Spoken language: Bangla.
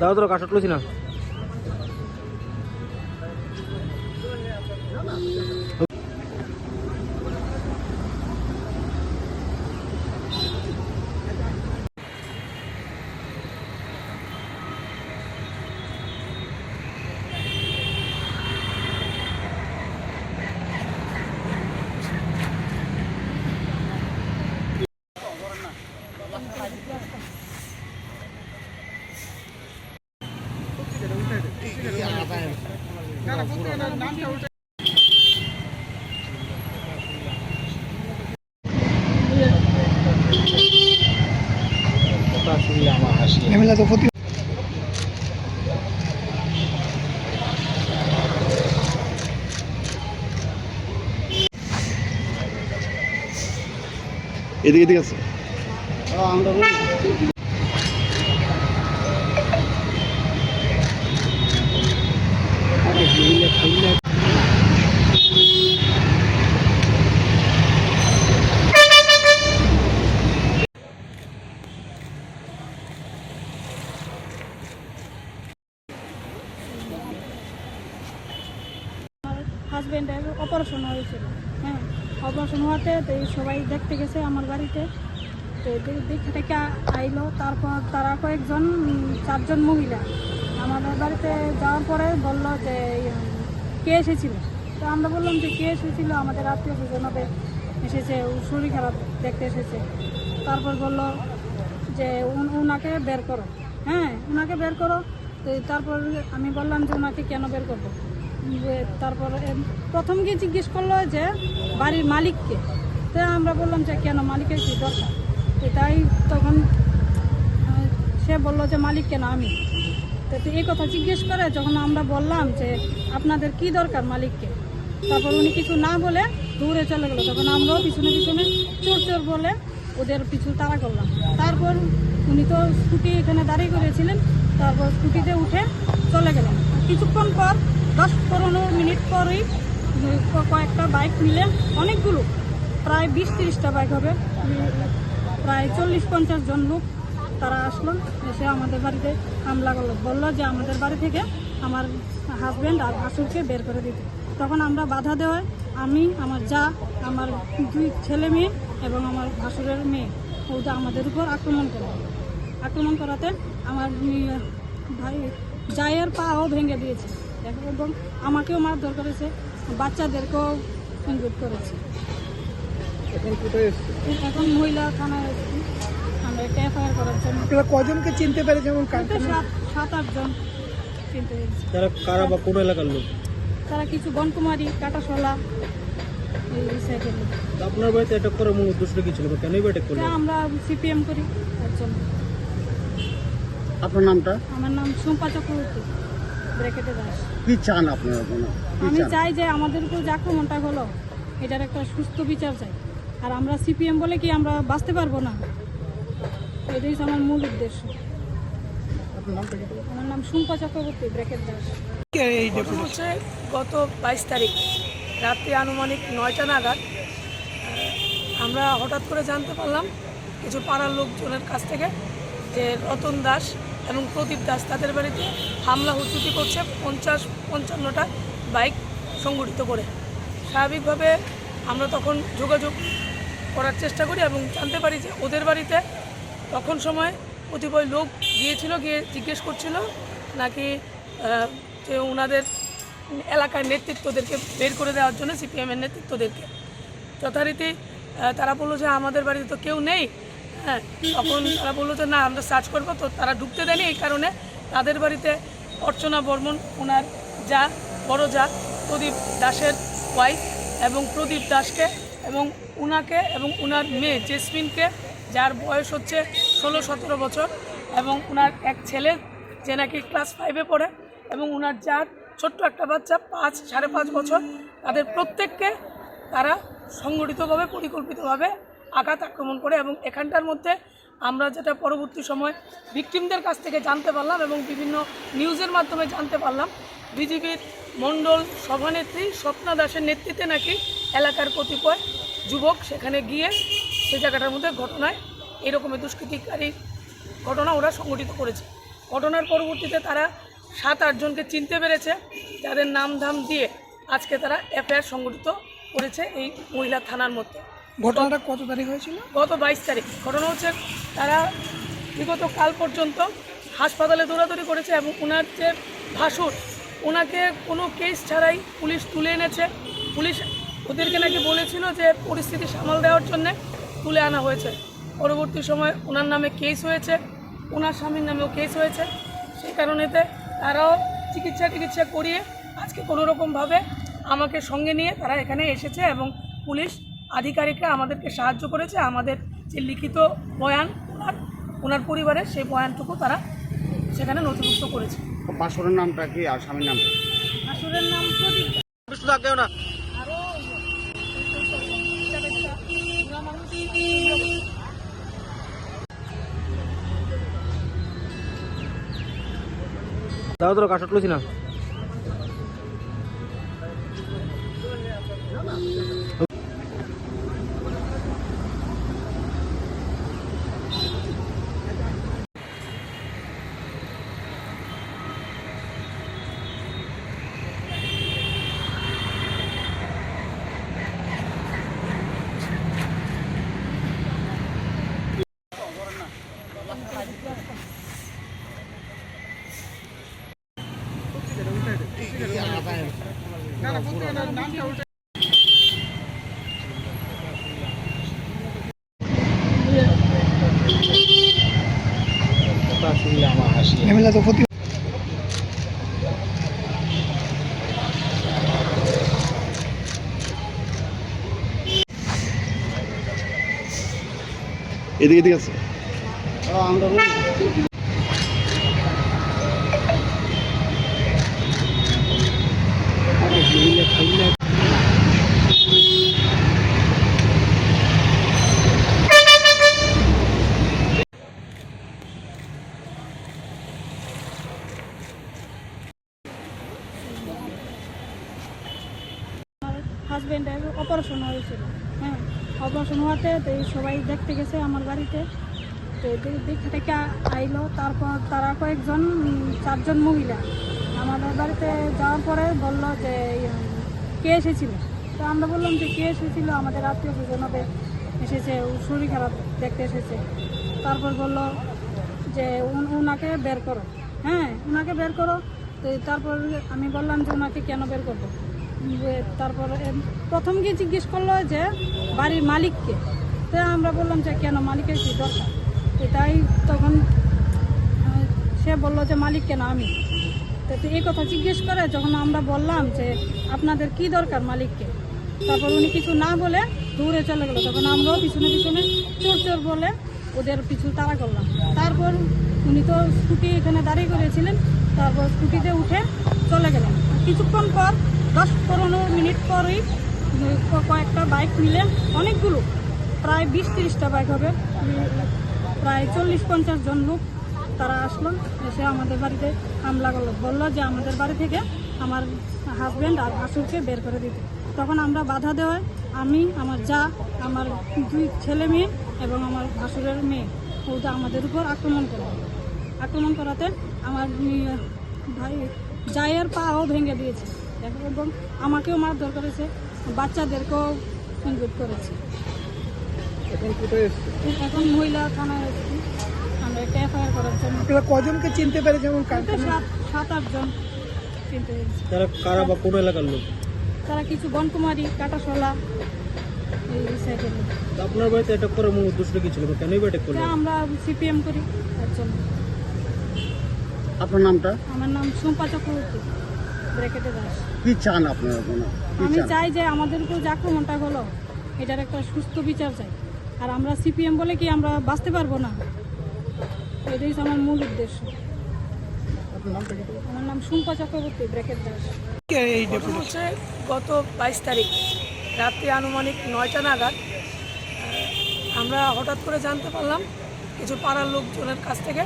দাও তোর কাঠট লইছি না। তো এদিকে এদিকে আছে হাজব্যান্ডের অপারেশন হয়েছিল হ্যাঁ অপারেশন হওয়াতে তো সবাই দেখতে গেছে আমার বাড়িতে। তো দেখে থেকে আইলো, তারপর তারা কয়েকজন চারজন মহিলা। আমাদের বাড়িতে যাওয়ার পরে বলল যে কে এসেছিল? তো আমরা বললাম যে, কে এসেছিল? আমাদের আত্মীয় স্বজনতে এসেছে, ও শরীর খারাপ দেখতে এসেছে। তারপর বলল যে উনাকে বের করো। হ্যাঁ ওনাকে বের করো। তো তারপর আমি বললাম যে ওনাকে কেন বের করব? তারপর প্রথম গিয়ে জিজ্ঞেস করল যে বাড়ির মালিককে। তো আমরা বললাম যে কেন মালিকের কি দরকার? তাই তখন সে বলল যে মালিক কেন আমি? তো তো এই কথা জিজ্ঞেস করে যখন আমরা বললাম যে আপনাদের কি দরকার মালিককে? তারপর উনি কিছু না বলে দূরে চলে গেলো। তখন আমরাও পিছনে পিছনে চোর চোর বলে ওদের পিছু তাড়া করলাম। তারপর উনি তো স্কুটি এখানে দাঁড়িয়ে করেছিলেন তারপর স্কুটিতে উঠে চলে গেলেন। কিছুক্ষণ পর দশ পনেরো মিনিট পরই ক- কয়েকটা বাইক মিলে অনেকগুলো। প্রায় বিশ তিরিশটা বাইক হবে। প্রায় চল্লিশ পঞ্চাশ জন লোক তারা আসলো, এসে আমাদের বাড়িতে হামলা করল। বলল যে আমাদের বাড়ি থেকে আমার হাজব্যান্ড আর ভাসুরকে বের করে দিতে। তখন আমরা বাধা দেওয়ায় আমি, আমার যা, আমার দুই ছেলে মেয়ে এবং আমার ভাসুরের মেয়ে ওটা আমাদের উপর আক্রমণ করে। আক্রমণ করাতে আমার ভাই জায়ের পাও ভেঙে দিয়েছে। এবং আমাকেও মারধর করেছে বাচ্চাদেরকেও ইনজুর করেছে। এখন কোথায় এখন মহিলা থানায় এসেছি। আমরা একটা এফআইআর করার জন্য। আপনারা কজনকে চিনতে পেরে যেমন তো সাত সাত আটজন চিনতে পেরেছি। তারা কারা বা কোন এলাকার লোক? তারা কিছু বনকুমারী কাটাশলা এই সাইডের লোক। আপনার বাড়িতে অ্যাটাক করার মূল উদ্দেশ্য কি ছিল বা কেনই বা অ্যাটাক করল? আমরা সিপিএম করি তার জন্য। আপনার নামটা? আমার নাম সুম্পা চক্রবর্তী। ব্র্যাকেটে দাস কি চান আপনারা কোনো? আমি চাই যে আমাদের উপর যে আক্রমণটা হলো এটার একটা সুস্থ বিচার চাই। আর আমরা সিপিএম বলে কি আমরা বাঁচতে পারব না? এটাই আমার মূল উদ্দেশ্য। আমার নাম সুম্পা চক্রবর্তী ব্র্যাকেট দাস। এই হচ্ছে গত বাইশ তারিখ রাত্রি আনুমানিক নয়টা নাগাদ আমরা হঠাৎ করে জানতে পারলাম কিছু পাড়ার লোকজনের কাছ থেকে যে রতন দাস এবং প্রদীপ দাস তাদের বাড়িতে হামলা হুচুটি করছে পঞ্চাশ, পঞ্চান্নটা বাইক সংগঠিত করে। স্বাভাবিকভাবে আমরা তখন যোগাযোগ করার চেষ্টা করি এবং জানতে পারি যে ওদের বাড়িতে তখন সময় কতিপয় লোক গিয়েছিল, গিয়ে জিজ্ঞেস করছিল নাকি যে ওনাদের এলাকার নেতৃত্বদেরকে বের করে দেওয়ার জন্য সিপিএমের নেতৃত্বদেরকে। যথারীতি তারা বলল যে আমাদের বাড়িতে তো কেউ নেই হ্যাঁ তখন তারা বলল যে, না, আমরা সার্চ করব। তো তারা ঢুকতে দেয়নি এই কারণে। তাদের বাড়িতে অর্চনা বর্মন ওনার যা, বড় যা, প্রদীপ দাসের ওয়াইফ এবং প্রদীপ দাসকে এবং উনাকে এবং উনার মেয়ে জেসমিনকে, যার বয়স হচ্ছে ষোলো সতেরো বছর এবং উনার এক ছেলে যে নাকি ক্লাস ফাইভে পড়ে এবং উনার যার ছোট্ট একটা বাচ্চা পাঁচ, সাড়ে পাঁচ বছর, তাদের প্রত্যেককে তারা সংগঠিতভাবে, পরিকল্পিতভাবে আঘাত আক্রমণ করে এবং এখানটার মধ্যে আমরা যেটা পরবর্তী সময় ভিকটিমদের কাছ থেকে জানতে পারলাম এবং বিভিন্ন নিউজের মাধ্যমে জানতে পারলাম। বিজেপির মণ্ডল সভানেত্রী স্বপ্না দাসের নেতৃত্বে নাকি এলাকার কতিপয় যুবক সেখানে গিয়ে সে জায়গাটার মধ্যে ঘটনায় এরকমের দুষ্কৃতিকারী ঘটনা ওরা সংগঠিত করেছে। ঘটনার পরবর্তীতে তারা সাত আটজনকে চিনতে পেরেছে। যাদের নাম ধাম দিয়ে আজকে তারা এফআইআর সংগঠিত করেছে এই মহিলা থানার মধ্যে। ঘটনাটা কত তারিখ হয়েছিল? গত বাইশ তারিখ। ঘটনা হচ্ছে তারা বিগত কাল পর্যন্ত হাসপাতালে দৌড়াদৌড়ি করেছে এবং ওনার যে ভাসুর ওনাকে কোনো কেস ছাড়াই পুলিশ তুলে এনেছে। পুলিশ ওদেরকে নাকি বলেছিল যে পরিস্থিতি সামাল দেওয়ার জন্যে তুলে আনা হয়েছে। পরবর্তী সময় ওনার নামে কেস হয়েছে ওনার স্বামীর নামেও কেস হয়েছে। সেই কারণেতে তারাও চিকিৎসা টিকিৎসা করিয়ে আজকে কোনো রকমভাবে আমাকে সঙ্গে নিয়ে তারা এখানে এসেছে এবং পুলিশ আধিকারিকরা আমাদেরকে সাহায্য করেছে আমাদের যে লিখিত বয়ান ওনার ওনার পরিবারের সেই বয়ানটুকু তারা সেখানে নথিভুক্ত করেছে। বাসরের নামটা কি আর স্বামীর নামটা? নাম প্রদীপ না? কাঠটুলো না ঝামেলা তো প্রতি এদিকে এদিকে আছে। হাজব্যান্ডের অপারেশন হয়েছিল। হ্যাঁ অপারেশন হওয়াতে তো এই সবাই দেখতে গেছে আমার বাড়িতে। তো দেখে থেকে আইলো, তারপর তারা কয়েকজন চারজন মহিলা। আমাদের বাড়িতে যাওয়ার পরে বলল যে কে এসেছিল? তো আমরা বললাম যে, কে এসেছিল? আমাদের আত্মীয় স্বজনবে এসেছে ওর শরীর খারাপ দেখতে এসেছে। তারপর বলল যে উনাকে বের করো। হ্যাঁ উনাকে বের করো। তো তারপর আমি বললাম যে ওনাকে কেন বের করব? তারপর প্রথম গিয়ে জিজ্ঞেস করল যে বাড়ির মালিককে। তো আমরা বললাম যে কেন মালিকের কি দরকার? তাই তখন সে বলল যে মালিক কেন আমি? তো তো এই কথা জিজ্ঞেস করে যখন আমরা বললাম যে আপনাদের কি দরকার মালিককে? তারপর উনি কিছু না বলে দূরে চলে গেলো। তখন আমরাও পিছনে পিছনে চোর চোর বলে ওদের পিছু তাড়া করলাম। তারপর উনি তো স্কুটি এখানে দাঁড়িয়ে করেছিলেন তারপর স্কুটিতে উঠে চলে গেলেন। কিছুক্ষণ পর দশ পনেরো মিনিট পরই কয়েকটা বাইক মিলে অনেকগুলো, প্রায় বিশ তিরিশটা বাইক হবে। প্রায় চল্লিশ পঞ্চাশ জন লোক তারা আসলো, এসে আমাদের বাড়িতে হামলা করল। বলল যে আমাদের বাড়ি থেকে আমার হাজব্যান্ড আর ভাসুরকে বের করে দিতে। তখন আমরা বাধা দেওয়ায় আমি, আমার যা, আমার দুই ছেলে মেয়ে এবং আমার ভাসুরের মেয়ে ও ওটা আমাদের উপর আক্রমণ করল। আক্রমণ করাতে আমার ভাই জায়ের পাও ভেঙে দিয়েছে। এবং আমাকেও মারধর করেছে বাচ্চাদেরকেও ইনভেট করেছে। এখন কোথায় এখন মহিলা থানায় এসেছি। আমরা একটা এফআইআর করার জন্য। আপনারা কজনকে চিনতে পেরেছে এবং কার- সাত সাত আটজন চিনতে পেরেছি। তারা কারা বা কোন এলাকার লোক? তারা কিছু বনকুমারী কাটাশোলা আপনার বাড়িতে অ্যাটাক করার মূল উদ্দেশ্যটা কি ছিল কেনই বা অ্যাটাক তা আমরা সিপিএম করি তার জন্য। আপনার নামটা? আমার নাম সুম্পা চক্রবর্তী। ব্রেকেটে দাস কি চান আপনারা কোনো? আমি চাই যে আমাদের উপর যে আক্রমণটা হলো এটার একটা সুস্থ বিচার চাই। আর আমরা সিপিএম বলে কি আমরা বাঁচতে পারব না? এটাই হচ্ছে আমার মূল উদ্দেশ্য। আমার নাম সুম্পা চক্রবর্তী ব্রেকেট দাস কে হচ্ছে গত বাইশ তারিখ রাত্রি আনুমানিক নয়টা নাগাদ আমরা হঠাৎ করে জানতে পারলাম কিছু পাড়ার লোকজনের কাছ থেকে